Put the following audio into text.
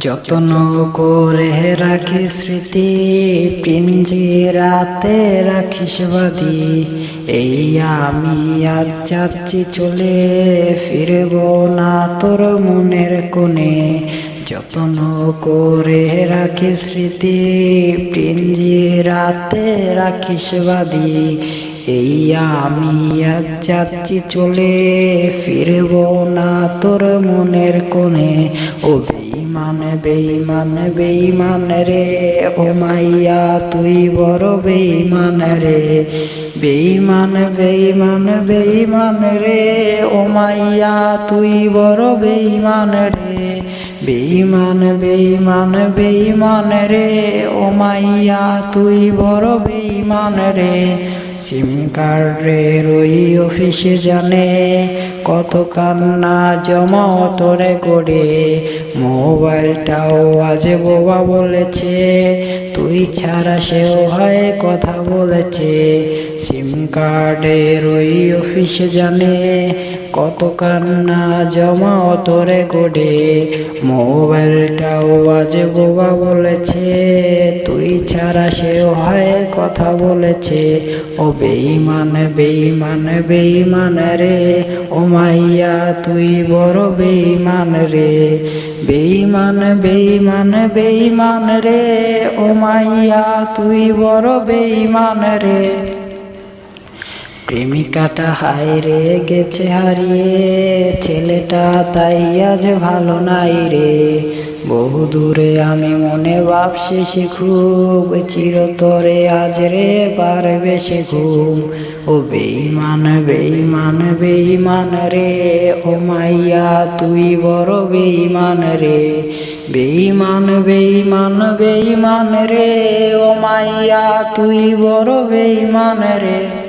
যত্ন করে রাখি স্মৃতি পিঞ্জি রাতে রাখিস বাদি। এই আমি আজ যাচ্ছি চলে, ফিরব না তোর মনের কোণে। যত্ন করে রাখি স্মৃতি পিঞ্জি রাতে রাখিস বাদি। এই আমি আজ যাচ্ছি চলে, ফিরব না তোর মনের কোণে। ও বেইমান বেইমান বেইমান রে। ও মাইয়া, তুই বড় বেইমান রে। বেইমান বেইমান বেইমান রে। ও মাইয়া, তুই বড় বেইমান রে। বেইমান বেইমান বেইমান রে। ও মাইয়া, তুই বড় বেইমান রে। সিম কার্ডের ওই অফিসে জানে। কত কান্না জমা তোরে করে। মোবাইলটাও আজে বোবা বলেছে, তুই ছাড়া সেও হয় কথা বলেছে। সিম কার্ডের ওই অফিসে জানে, কত কান্না জমা তোরে গোডে মোবাইলটাও আজ বোবা বলেছে, তুই ছাড়া সেও হয় কথা বলেছে। ও বেইমান বেইমান বেইমান রে, ও মাইয়া তুই বড় বেইমান রে। বেইমান বেইমান বেইমান রে। ও মাইয়া, তুই বড় বেইমান রে। প্রেমিকাটা হাইরে গেছে হারিয়ে। ছেলেটা তাই আজ ভালো নাই রে। বহু দূরে আমি মনে ভাবছি সে চিরতরে, আজ রে পারবে সে ঘুম। ও বেইমান বেইমান বেইমান রে, ও মাইয়া, তুই বড় বেইমান রে। বেইমান বেইমান বেইমান রে, ও মাইয়া, তুই বড় বেইমান রে।